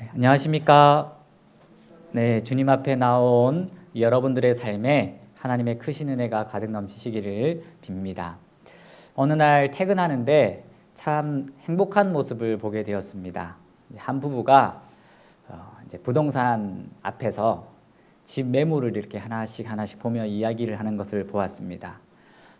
네, 안녕하십니까. 네, 주님 앞에 나온 여러분들의 삶에 하나님의 크신 은혜가 가득 넘치시기를 빕니다. 어느 날 퇴근하는데 참 행복한 모습을 보게 되었습니다. 한 부부가 어, 이제 부동산 앞에서 집 매물을 이렇게 하나씩 하나씩 보며 이야기를 하는 것을 보았습니다.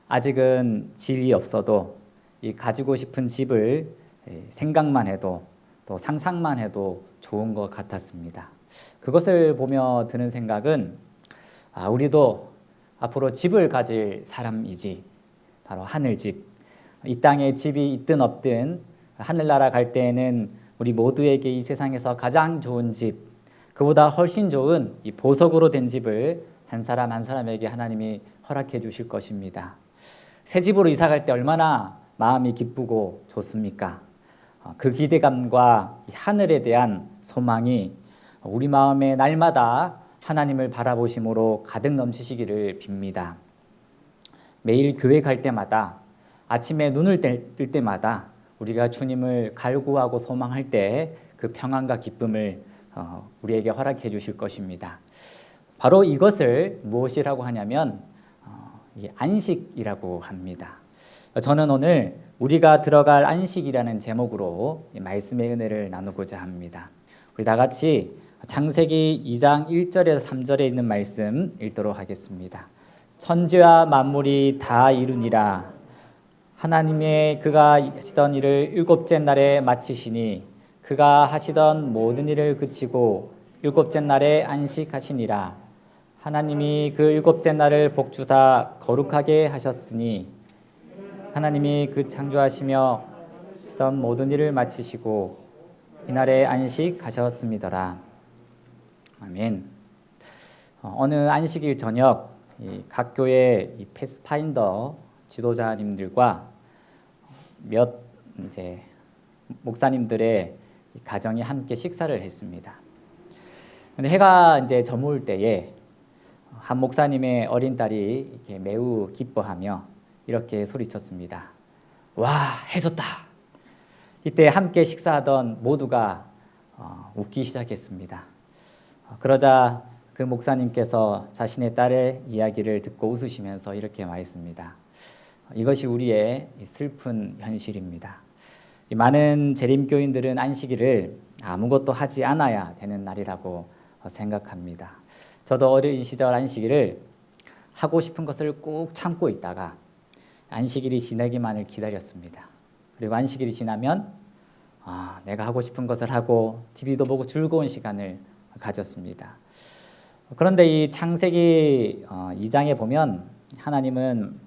아직은 집이 없어도 이 가지고 싶은 집을 예, 생각만 해도 또 상상만 해도 좋은 것 같았습니다. 그것을 보며 드는 생각은 아, 우리도 앞으로 집을 가질 사람이지 바로 하늘집 이 땅에 집이 있든 없든 하늘나라 갈 때에는 우리 모두에게 이 세상에서 가장 좋은 집 그보다 훨씬 좋은 이 보석으로 된 집을 한 사람 한 사람에게 하나님이 허락해 주실 것입니다. 새 집으로 이사 갈 때 얼마나 마음이 기쁘고 좋습니까? 어, 그 기대감과 하늘에 대한 소망이 우리 마음에 날마다 하나님을 바라보심으로 가득 넘치시기를 빕니다. 매일 교회 갈 때마다 아침에 눈을 뜰 때마다 우리가 주님을 갈구하고 소망할 때 그 평안과 기쁨을 어, 우리에게 허락해 주실 것입니다. 바로 이것을 무엇이라고 하냐면 어, 안식이라고 합니다. 저는 오늘 우리가 들어갈 안식이라는 제목으로 말씀의 은혜를 나누고자 합니다. 우리 다 같이 창세기 2장 1절에서 3절에 있는 말씀 읽도록 하겠습니다. 천지와 만물이 다 이루니라 하나님의 그가 하시던 일을 일곱째 날에 마치시니 그가 하시던 모든 일을 그치고 일곱째 날에 안식하시니라 하나님이 그 일곱째 날을 복주사 거룩하게 하셨으니 하나님이 그 창조하시며 하시던 모든 일을 마치시고 이날에 안식하셨습니다라 아멘. 어, 어느 안식일 저녁 각 교회 패스파인더 지도자님들과 몇 이제 목사님들의 가정이 함께 식사를 했습니다. 근데 해가 이제 저물 때에 한 목사님의 어린 딸이 이렇게 매우 기뻐하며 이렇게 소리쳤습니다. 와, 해졌다. 이때 함께 식사하던 모두가 어, 웃기 시작했습니다. 어, 그러자 그 목사님께서 자신의 딸의 이야기를 듣고 웃으시면서 이렇게 말했습니다. 이것이 우리의 슬픈 현실입니다. 많은 재림교인들은 안식일을 아무것도 하지 않아야 되는 날이라고 생각합니다. 저도 어린 시절 안식일을 하고 싶은 것을 꾹 참고 있다가 안식일이 지나기만을 기다렸습니다. 그리고 안식일이 지나면 아, 내가 하고 싶은 것을 하고 TV도 보고 즐거운 시간을 가졌습니다. 그런데 이 창세기 2장에 어, 보면 하나님은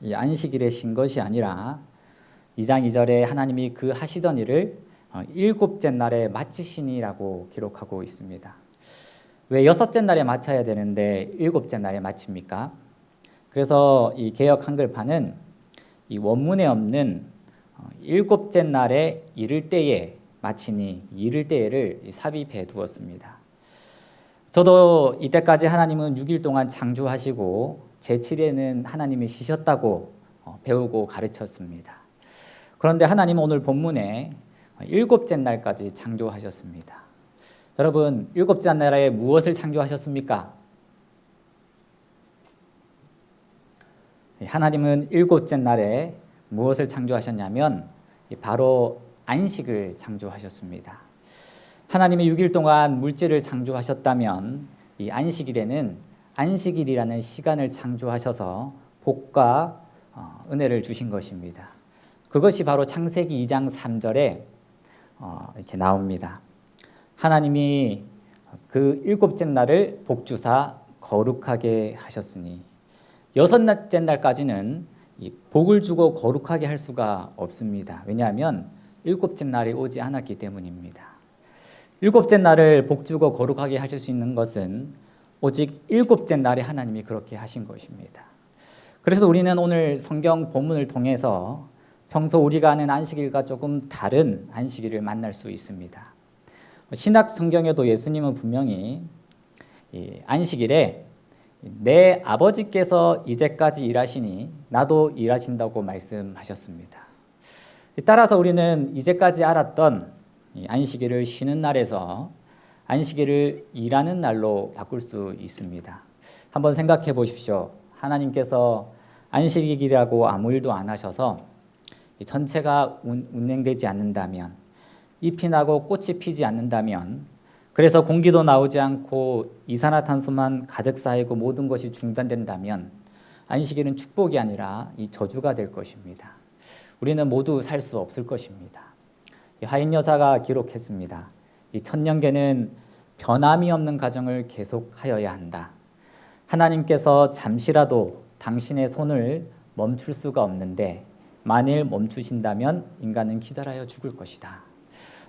이 안식일에 신 것이 아니라 2장 2절에 하나님이 그 하시던 일을 어, 일곱째 날에 마치시니라고 기록하고 있습니다. 왜 여섯째 날에 마쳐야 되는데 일곱째 날에 마칩니까? 그래서 이 개역 한글판은 이 원문에 없는 어, 일곱째 날에 이를 때에 마치니 이를 때를 삽입해 두었습니다. 저도 이때까지 하나님은 6일 동안 창조하시고 제7일에는 하나님이 쉬셨다고 어, 배우고 가르쳤습니다. 그런데 하나님은 오늘 본문에 일곱째 날까지 창조하셨습니다. 여러분, 일곱째 날에 무엇을 창조하셨습니까? 하나님은 일곱째 날에 무엇을 창조하셨냐면 바로 안식을 창조하셨습니다. 하나님이 6일 동안 물질을 창조하셨다면 이 안식일에는 안식일이라는 시간을 창조하셔서 복과 어, 은혜를 주신 것입니다. 그것이 바로 창세기 2장 3절에 어, 이렇게 나옵니다. 하나님이 그 일곱째 날을 복주사 거룩하게 하셨으니 여섯째 날까지는 복을 주고 거룩하게 할 수가 없습니다. 왜냐하면 일곱째 날이 오지 않았기 때문입니다. 일곱째 날을 복 주고 거룩하게 하실 수 있는 것은 오직 일곱째 날에 하나님이 그렇게 하신 것입니다. 그래서 우리는 오늘 성경 본문을 통해서 평소 우리가 아는 안식일과 조금 다른 안식일을 만날 수 있습니다. 신학 성경에도 예수님은 분명히 안식일에 내 아버지께서 이제까지 일하시니 나도 일하신다고 말씀하셨습니다. 따라서 우리는 이제까지 알았던 이 안식일을 쉬는 날에서 안식일을 일하는 날로 바꿀 수 있습니다. 한번 생각해 보십시오. 하나님께서 안식일이라고 아무 일도 안 하셔서 전체가 운행되지 않는다면 잎이 나고 꽃이 피지 않는다면 그래서 공기도 나오지 않고 이산화탄소만 가득 쌓이고 모든 것이 중단된다면 안식일은 축복이 아니라 이 저주가 될 것입니다. 우리는 모두 살 수 없을 것입니다. 하인 여사가 기록했습니다. 이 천년계는 변함이 없는 가정을 계속하여야 한다. 하나님께서 잠시라도 당신의 손을 멈출 수가 없는데 만일 멈추신다면 인간은 기다려 죽을 것이다.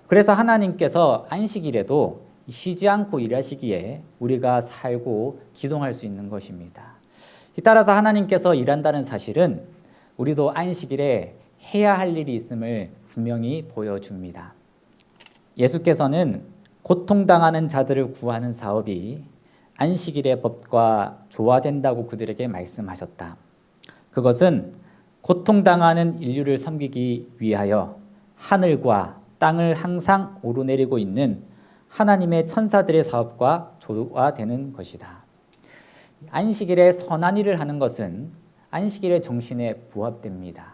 그래서 하나님께서 안식일에도 쉬지 않고 일하시기에 우리가 살고 기동할 수 있는 것입니다. 따라서 하나님께서 일한다는 사실은 우리도 안식일에 해야 할 일이 있음을 분명히 보여줍니다. 예수께서는 고통당하는 자들을 구하는 사업이 안식일의 법과 조화된다고 그들에게 말씀하셨다. 그것은 고통당하는 인류를 섬기기 위하여 하늘과 땅을 항상 오르내리고 있는 하나님의 천사들의 사업과 조화되는 것이다. 안식일에 선한 일을 하는 것은 안식일의 정신에 부합됩니다.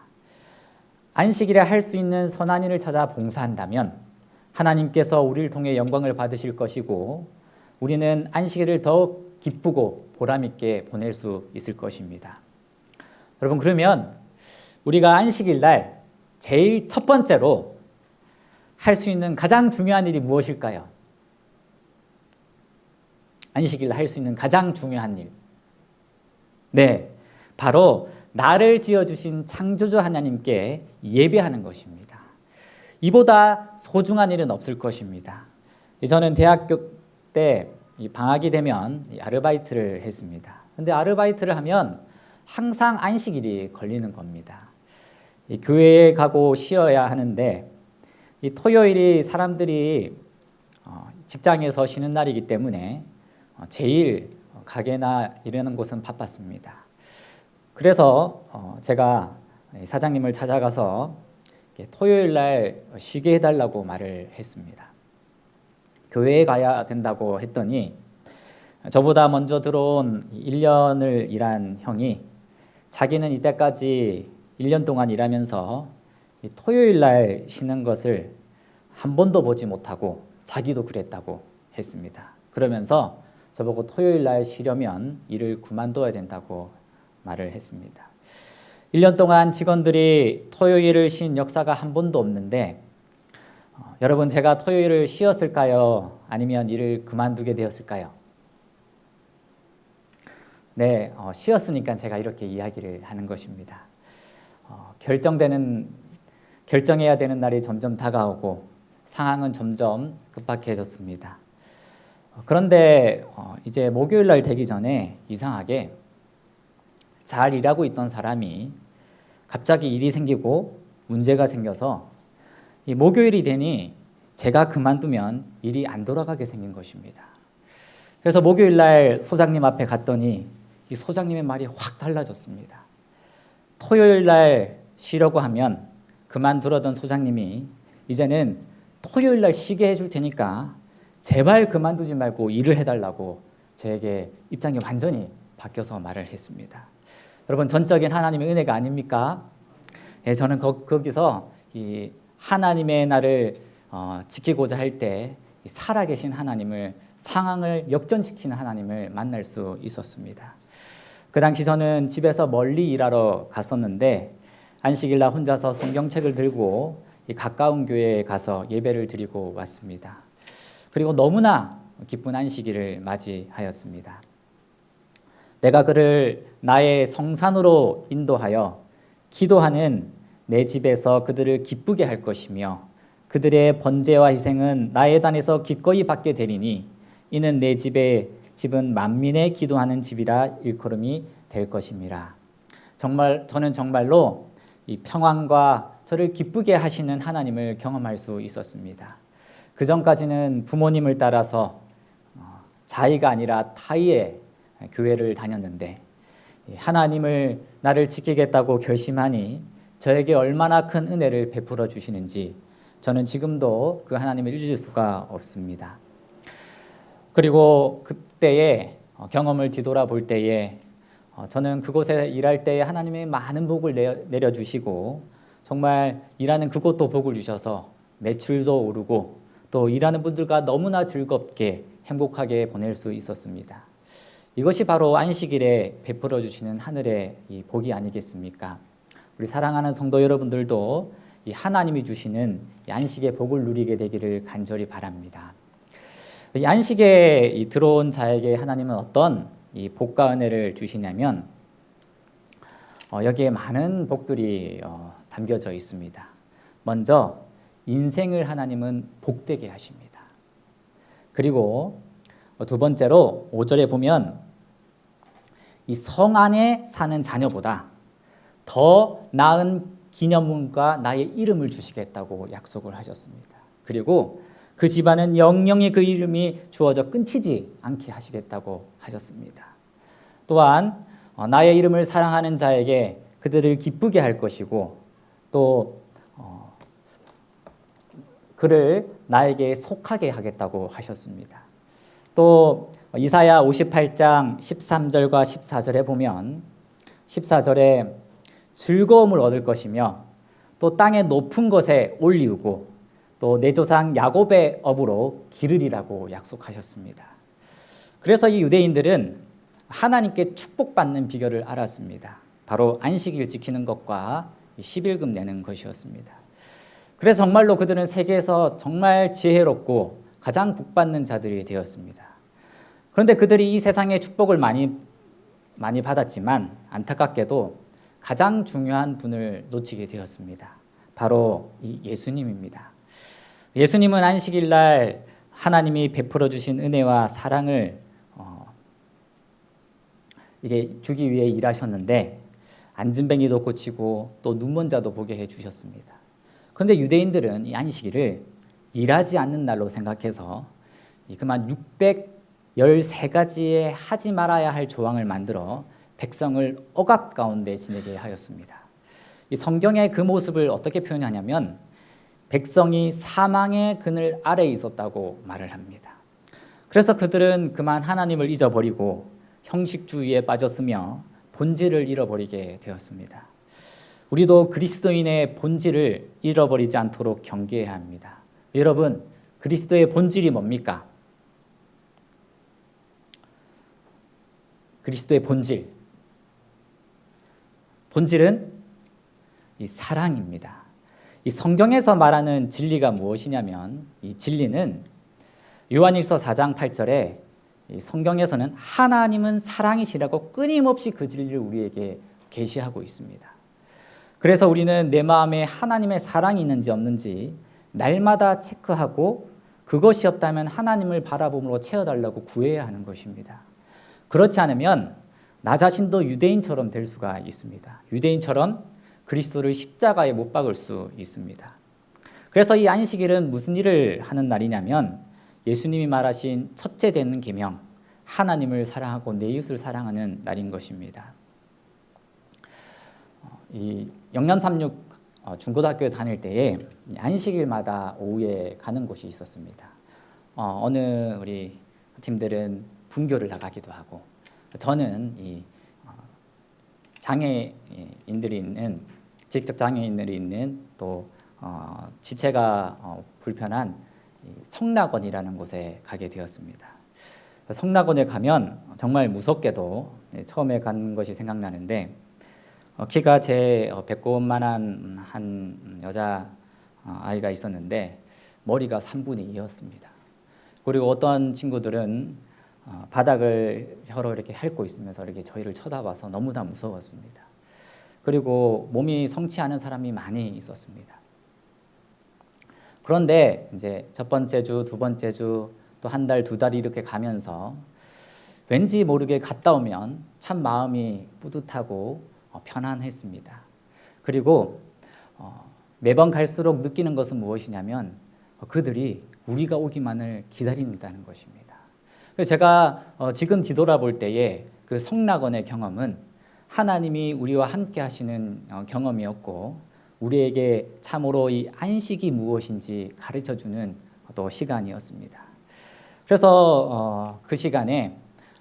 안식일에 할 수 있는 선한 일을 찾아 봉사한다면 하나님께서 우리를 통해 영광을 받으실 것이고 우리는 안식일을 더욱 기쁘고 보람 있게 보낼 수 있을 것입니다. 여러분 그러면 우리가 안식일 날 제일 첫 번째로 할 수 있는 가장 중요한 일이 무엇일까요? 안식일 할 수 있는 가장 중요한 일. 네. 바로 나를 지어 주신 창조주 하나님께 예배하는 것입니다. 이보다 소중한 일은 없을 것입니다. 저는 대학교 때 방학이 되면 아르바이트를 했습니다. 근데 아르바이트를 하면 항상 안식일이 걸리는 겁니다. 교회에 가고 쉬어야 하는데 토요일이 사람들이 어, 직장에서 쉬는 날이기 때문에 어, 제일 가게나 이러는 곳은 바빴습니다. 그래서 어, 제가 사장님을 찾아가서 토요일 날 쉬게 해달라고 말을 했습니다. 교회에 가야 된다고 했더니 저보다 먼저 들어온 1년을 일한 형이 자기는 이때까지 1년 동안 일하면서 토요일 날 쉬는 것을 한 번도 보지 못하고 자기도 그랬다고 했습니다. 그러면서 저보고 토요일 날 쉬려면 일을 그만둬야 된다고 말을 했습니다. 1년 동안 직원들이 토요일을 쉰 역사가 한 번도 없는데 어, 여러분 제가 토요일을 쉬었을까요? 아니면 일을 그만두게 되었을까요? 네, 어, 쉬었으니까 제가 이렇게 이야기를 하는 것입니다. 어, 결정되는 결정해야 되는 날이 점점 다가오고 상황은 점점 급박해졌습니다. 그런데 어, 이제 목요일 날 되기 전에 이상하게 잘 일하고 있던 사람이 갑자기 일이 생기고 문제가 생겨서 이 목요일이 되니 제가 그만두면 일이 안 돌아가게 생긴 것입니다. 그래서 목요일 날 소장님 앞에 갔더니 이 소장님의 말이 확 달라졌습니다. 토요일 날 쉬려고 하면 그만두려던 소장님이 이제는 토요일 날 쉬게 해줄 테니까 제발 그만두지 말고 일을 해달라고 저에게 입장이 완전히 바뀌어서 말을 했습니다. 여러분 전적인 하나님의 은혜가 아닙니까? 예, 저는 거, 기서 하나님의 나를 어, 지키고자 할 때 살아계신 하나님을 상황을 역전시키는 하나님을 만날 수 있었습니다. 그 당시 저는 집에서 멀리 일하러 갔었는데 안식일 날 혼자서 성경책을 들고 가까운 교회에 가서 예배를 드리고 왔습니다. 그리고 너무나 기쁜 안식일을 맞이하였습니다. 내가 그를 나의 성산으로 인도하여 기도하는 내 집에서 그들을 기쁘게 할 것이며 그들의 번제와 희생은 나의 단에서 기꺼이 받게 되리니 이는 내 집의 집은 만민의 기도하는 집이라 일컬음이 될 것입니다. 정말 저는 정말로 이 평안과 저를 기쁘게 하시는 하나님을 경험할 수 있었습니다. 그 전까지는 부모님을 따라서 어, 자의가 아니라 타의의 교회를 다녔는데 하나님을 나를 지키겠다고 결심하니 저에게 얼마나 큰 은혜를 베풀어 주시는지 저는 지금도 그 하나님을 잊을 수가 없습니다. 그리고 그때의 어, 경험을 뒤돌아볼 때에 어, 저는 그곳에 일할 때에 하나님의 많은 복을 내려 주시고 정말 일하는 그곳도 복을 주셔서 매출도 오르고 또 일하는 분들과 너무나 즐겁게 행복하게 보낼 수 있었습니다. 이것이 바로 안식일에 베풀어 주시는 하늘의 이 복이 아니겠습니까? 우리 사랑하는 성도 여러분들도 이 하나님이 주시는 이 안식의 복을 누리게 되기를 간절히 바랍니다. 이 안식에 들어온 자에게 하나님은 어떤 이 복과 은혜를 주시냐면 어, 여기에 많은 복들이 어, 담겨져 있습니다. 먼저 인생을 하나님은 복되게 하십니다. 그리고 두 번째로 5절에 보면 이 성 안에 사는 자녀보다 더 나은 기념물과 나의 이름을 주시겠다고 약속을 하셨습니다. 그리고 그 집안은 영영이 그 이름이 주어져 끊치지 않게 하시겠다고 하셨습니다. 또한 어, 나의 이름을 사랑하는 자에게 그들을 기쁘게 할 것이고 또 어, 그를 나에게 속하게 하겠다고 하셨습니다. 또 이사야 58장 13절과 14절에 보면 14절에 즐거움을 얻을 것이며 또 땅의 높은 것에 올리우고 또 내 조상 야곱의 업으로 기르리라고 약속하셨습니다. 그래서 이 유대인들은 하나님께 축복받는 비결을 알았습니다. 바로 안식일 지키는 것과 11금 내는 것이었습니다. 그래서 정말로 그들은 세계에서 정말 지혜롭고 가장 복받는 자들이 되었습니다. 그런데 그들이 이 세상의 축복을 많이 많이 받았지만 안타깝게도 가장 중요한 분을 놓치게 되었습니다. 바로 이 예수님입니다. 예수님은 안식일 날 하나님이 베풀어 주신 은혜와 사랑을 어, 이게 주기 위해 일하셨는데 안진뱅이도 고치고 또 눈먼 자도 보게 해 주셨습니다. 그런데 유대인들은 이 안식일을 일하지 않는 날로 생각해서 그만 613가지의 하지 말아야 할 조항을 만들어 백성을 억압 가운데 지내게 하였습니다. 이 성경의 그 모습을 어떻게 표현하냐면 백성이 사망의 그늘 아래에 있었다고 말을 합니다. 그래서 그들은 그만 하나님을 잊어버리고 형식주의에 빠졌으며 본질을 잃어버리게 되었습니다. 우리도 그리스도인의 본질을 잃어버리지 않도록 경계해야 합니다. 여러분, 그리스도의 본질이 뭡니까? 그리스도의 본질. 본질은 이 사랑입니다. 이 성경에서 말하는 진리가 무엇이냐면 이 진리는 요한일서 4장 8절에 성경에서는 하나님은 사랑이시라고 끊임없이 그 진리를 우리에게 계시하고 있습니다. 그래서 우리는 내 마음에 하나님의 사랑이 있는지 없는지 날마다 체크하고 그것이 없다면 하나님을 바라봄으로 채워달라고 구해야 하는 것입니다. 그렇지 않으면 나 자신도 유대인처럼 될 수가 있습니다. 유대인처럼 그리스도를 십자가에 못 박을 수 있습니다. 그래서 이 안식일은 무슨 일을 하는 날이냐면 예수님이 말하신 첫째 되는 계명 하나님을 사랑하고 내 이웃을 사랑하는 날인 것입니다. 어, 이 영남 삼육 어, 중고등학교 다닐 때에 안식일마다 오후에 가는 곳이 있었습니다. 어, 어느 우리 팀들은 분교를 나가기도 하고 저는 이 어, 장애인들이 있는 지적 장애인들이 있는 또 어, 지체가 어, 불편한 성락원이라는 곳에 가게 되었습니다. 성락원에 가면 정말 무섭게도 네, 처음에 간 것이 생각나는데 어, 키가 제 어, 배꼽만한 한 여자 어, 아이가 있었는데 머리가 3분의 2였습니다. 그리고 어떤 친구들은 어, 바닥을 혀로 이렇게 핥고 있으면서 이렇게 저희를 쳐다봐서 너무나 무서웠습니다. 그리고 몸이 않은 사람이 많이 있었습니다. 그런데 이제 첫 번째 주, 두 번째 주, 또 한 달, 두 달 이렇게 가면서 왠지 모르게 갔다 오면 참 마음이 뿌듯하고 어, 편안했습니다. 그리고 어, 매번 갈수록 느끼는 것은 무엇이냐면 그들이 우리가 오기만을 기다린다는 것입니다. 제가 어, 지금 뒤돌아볼 때에 그 성낙원의 경험은 하나님이 우리와 함께 하시는 어, 경험이었고 우리에게 참으로 이 안식이 무엇인지 가르쳐 주는 또 시간이었습니다. 그래서 어, 그 시간에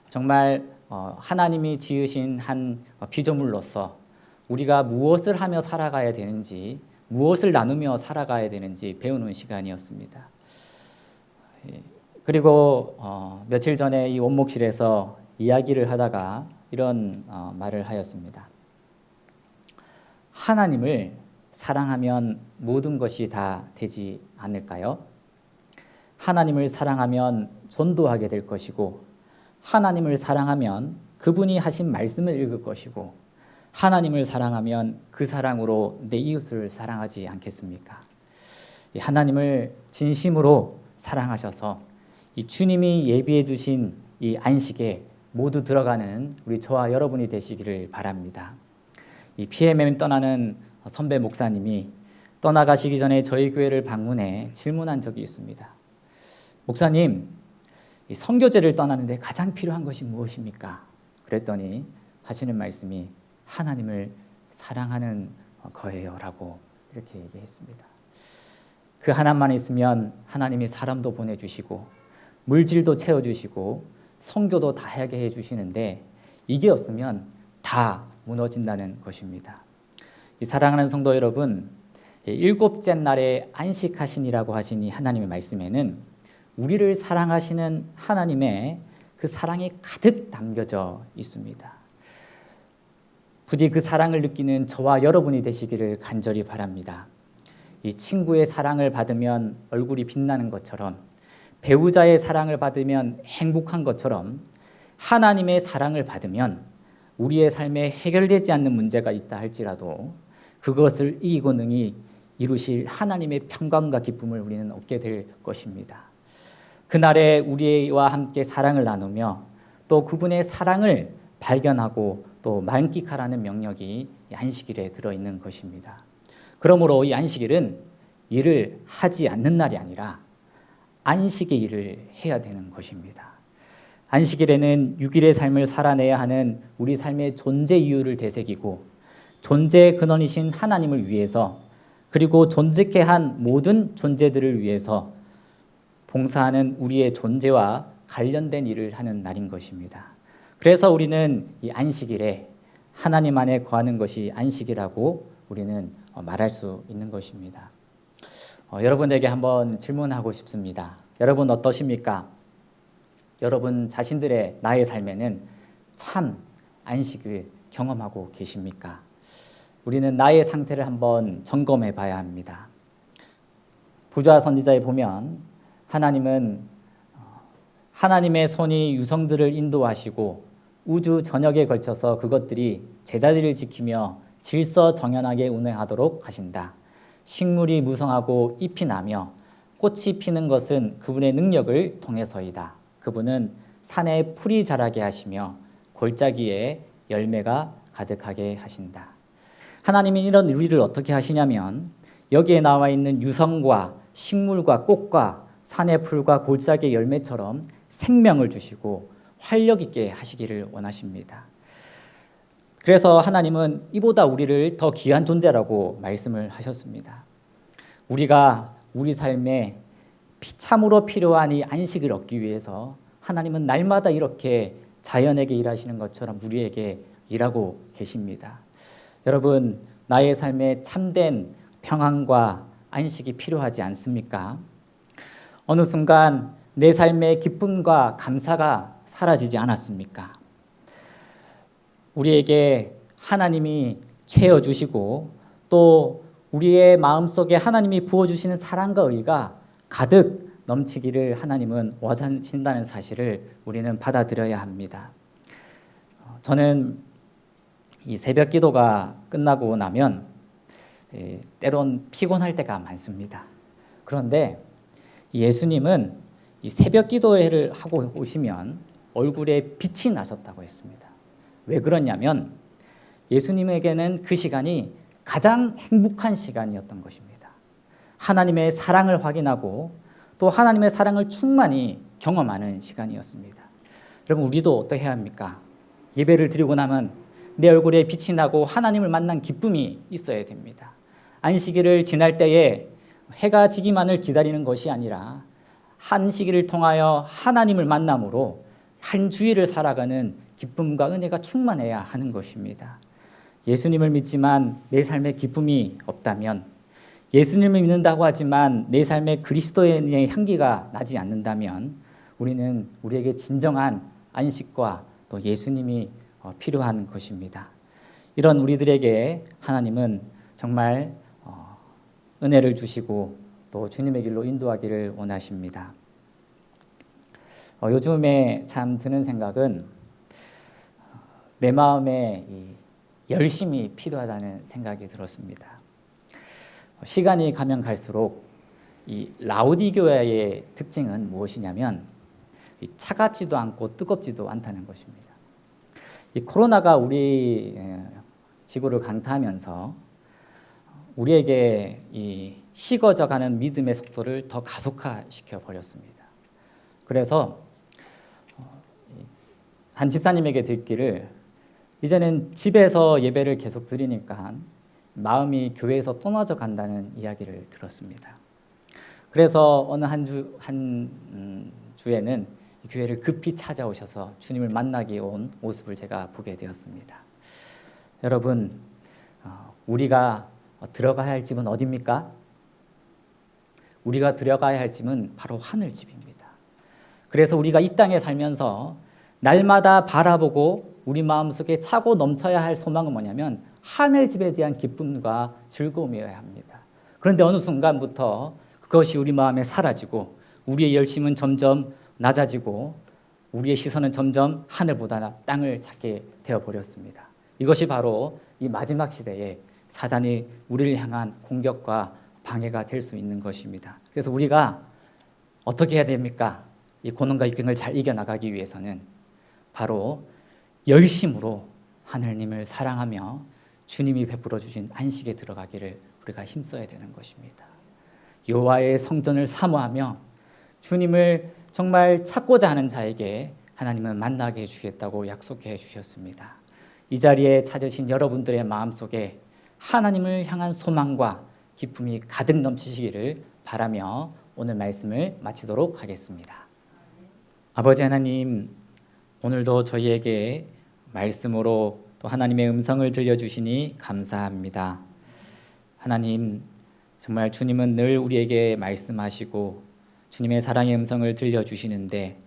정말 어, 하나님이 지으신 한 피조물로서 우리가 무엇을 하며 살아가야 되는지 무엇을 나누며 살아가야 되는지 배우는 시간이었습니다. 예, 그리고 어, 며칠 전에 이 원목실에서 이야기를 하다가 이런 어, 말을 하였습니다. 하나님을 사랑하면 모든 것이 다 되지 않을까요? 하나님을 사랑하면 전도하게 될 것이고 하나님을 사랑하면 그분이 하신 말씀을 읽을 것이고 하나님을 사랑하면 그 사랑으로 내 이웃을 사랑하지 않겠습니까? 하나님을 진심으로 사랑하셔서 이 주님이 예비해 주신 이 안식에 모두 들어가는 우리 저와 여러분이 되시기를 바랍니다. 이 PMM 떠나는 선배 목사님이 떠나가시기 전에 저희 교회를 방문해 질문한 적이 있습니다. 목사님, 성교제를 떠나는데 가장 필요한 것이 무엇입니까? 그랬더니 하시는 말씀이 하나님을 사랑하는 거예요라고 이렇게 얘기했습니다. 그 하나만 있으면 하나님이 사람도 보내주시고 물질도 채워주시고 성교도 다 하게 해주시는데 이게 없으면 다 무너진다는 것입니다. 사랑하는 성도 여러분, 일곱째 날에 안식하시니라고 하시니 하나님의 말씀에는 우리를 사랑하시는 하나님의 그 사랑이 가득 담겨져 있습니다. 부디 그 사랑을 느끼는 저와 여러분이 되시기를 간절히 바랍니다. 이 친구의 사랑을 받으면 얼굴이 빛나는 것처럼 배우자의 사랑을 받으면 행복한 것처럼 하나님의 사랑을 받으면 우리의 삶에 해결되지 않는 문제가 있다 할지라도 그것을 이기고 능히 이루실 하나님의 평강과 기쁨을 우리는 얻게 될 것입니다. 그날에 우리와 함께 사랑을 나누며 또 그분의 사랑을 발견하고 또 만끽하라는 명령이 안식일에 들어 있는 것입니다. 그러므로 이 안식일은 일을 하지 않는 날이 아니라 안식의 일을 해야 되는 것입니다. 안식일에는 6일의 삶을 살아내야 하는 우리 삶의 존재 이유를 되새기고 존재의 근원이신 하나님을 위해서 그리고 존재케 한 모든 존재들을 위해서 봉사하는 우리의 존재와 관련된 일을 하는 날인 것입니다. 그래서 우리는 이 안식일에 하나님 안에 거하는 것이 안식이라고 우리는 말할 수 있는 것입니다. 어, 여러분에게 한번 질문하고 싶습니다. 여러분 어떠십니까? 여러분 자신들의 나의 삶에는 참 안식을 경험하고 계십니까? 우리는 나의 상태를 한번 점검해 봐야 합니다. 부자 선지자에 보면 하나님은 어, 하나님의 손이 유성들을 인도하시고 우주 전역에 걸쳐서 그것들이 제자리를 지키며 질서 정연하게 운행하도록 하신다. 식물이 무성하고 잎이 나며 꽃이 피는 것은 그분의 능력을 통해서이다. 그분은 산에 풀이 자라게 하시며 골짜기에 열매가 가득하게 하신다. 하나님이 이런 우리를 어떻게 하시냐면 여기에 나와 있는 유성과 식물과 꽃과 산의 풀과 골짜기의 열매처럼 생명을 주시고 활력 있게 하시기를 원하십니다. 그래서 하나님은 이보다 우리를 더 귀한 존재라고 말씀을 하셨습니다. 우리가 우리 삶에 참으로 필요한 이 안식을 얻기 위해서 하나님은 날마다 이렇게 자연에게 일하시는 것처럼 우리에게 일하고 계십니다. 여러분, 나의 삶에 참된 평안과 안식이 필요하지 않습니까? 어느 순간 내 삶의 기쁨과 감사가 사라지지 않았습니까? 우리에게 하나님이 채워주시고 또 우리의 마음속에 하나님이 부어주시는 사랑과 의가 가득 넘치기를 하나님은 원하신다는 사실을 우리는 받아들여야 합니다. 저는 이 새벽 기도가 끝나고 나면 예, 때론 피곤할 때가 많습니다. 그런데 예수님은 이 새벽 기도회를 하고 오시면 얼굴에 빛이 나셨다고 했습니다. 왜 그러냐면 예수님에게는 그 시간이 가장 행복한 시간이었던 것입니다. 하나님의 사랑을 확인하고 또 하나님의 사랑을 충만히 경험하는 시간이었습니다. 여러분 우리도 어떻게 해야 합니까? 예배를 드리고 나면 내 얼굴에 빛이 나고 하나님을 만난 기쁨이 있어야 됩니다. 안식일을 지날 때에 해가 지기만을 기다리는 것이 아니라 한 시기를 통하여 하나님을 만남으로 한 주일을 살아가는 기쁨과 은혜가 충만해야 하는 것입니다. 예수님을 믿지만 내 삶에 기쁨이 없다면 예수님을 믿는다고 하지만 내 삶에 그리스도의 향기가 나지 않는다면 우리는 우리에게 진정한 안식과 또 예수님이 어, 필요한 것입니다. 이런 우리들에게 하나님은 정말 어, 은혜를 주시고 또 주님의 길로 인도하기를 원하십니다. 어, 요즘에 참 드는 생각은 내 마음에 열심이 필요하다는 생각이 들었습니다. 시간이 가면 갈수록 이 라우디교회의 특징은 무엇이냐면 차갑지도 않고 뜨겁지도 않다는 것입니다. 이 코로나가 우리 지구를 강타하면서 우리에게 이 식어져 가는 믿음의 속도를 더 가속화시켜 버렸습니다. 그래서 어, 한 집사님에게 듣기를 이제는 집에서 예배를 계속 드리니까 마음이 교회에서 떠나져 간다는 이야기를 들었습니다. 그래서 어느 한 주, 한 음, 주에는 교회를 급히 찾아오셔서 주님을 만나기 온 모습을 제가 보게 되었습니다. 여러분, 어, 우리가 들어가야 할 집은 어디입니까? 우리가 들어가야 할 집은 바로 하늘 집입니다. 그래서 우리가 이 땅에 살면서 날마다 바라보고 우리 마음속에 차고 넘쳐야 할 소망은 뭐냐면 하늘 집에 대한 기쁨과 즐거움이어야 합니다. 그런데 어느 순간부터 그것이 우리 마음에 사라지고 우리의 열심은 점점 낮아지고 우리의 시선은 점점 하늘보다 땅을 찾게 되어 버렸습니다. 이것이 바로 이 마지막 시대에 사단이 우리를 향한 공격과 방해가 될 수 있는 것입니다. 그래서 우리가 어떻게 해야 됩니까? 이 고난과 이경을 잘 이겨 나가기 위해서는 바로 열심으로 하늘님을 사랑하며 주님이 베풀어 주신 안식에 들어가기를 우리가 힘써야 되는 것입니다. 여호와의 성전을 사모하며 주님을 정말 찾고자 하는 자에게 하나님은 만나게 해 주겠다고 약속해 주셨습니다. 이 자리에 찾으신 여러분들의 마음속에 하나님을 향한 소망과 기쁨이 가득 넘치시기를 바라며 오늘 말씀을 마치도록 하겠습니다. 아버지 하나님, 오늘도 저희에게 말씀으로 또 하나님의 음성을 들려주시니 감사합니다. 하나님, 정말 주님은 늘 우리에게 말씀하시고 주님의 사랑의 음성을 들려주시는데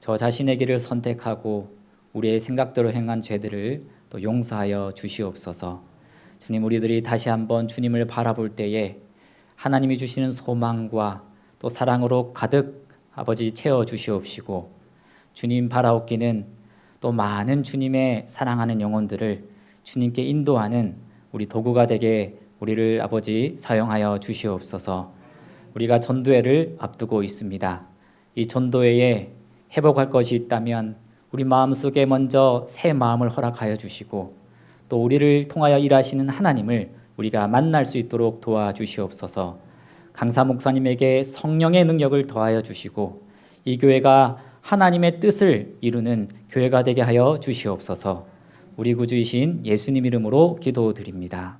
저 자신의 길을 선택하고 우리의 생각대로 행한 죄들을 또 용서하여 주시옵소서. 주님 우리들이 다시 한번 주님을 바라볼 때에 하나님이 주시는 소망과 또 사랑으로 가득 아버지 채워 주시옵시고 주님 바라옵기는 또 많은 주님의 사랑하는 영혼들을 주님께 인도하는 우리 도구가 되게 우리를 아버지 사용하여 주시옵소서. 우리가 전도회를 앞두고 있습니다. 이 전도회에 회복할 것이 있다면 우리 마음속에 먼저 새 마음을 허락하여 주시고 또 우리를 통하여 일하시는 하나님을 우리가 만날 수 있도록 도와주시옵소서. 강사 목사님에게 성령의 능력을 더하여 주시고 이 교회가 하나님의 뜻을 이루는 교회가 되게 하여 주시옵소서. 우리 구주이신 예수님 이름으로 기도드립니다.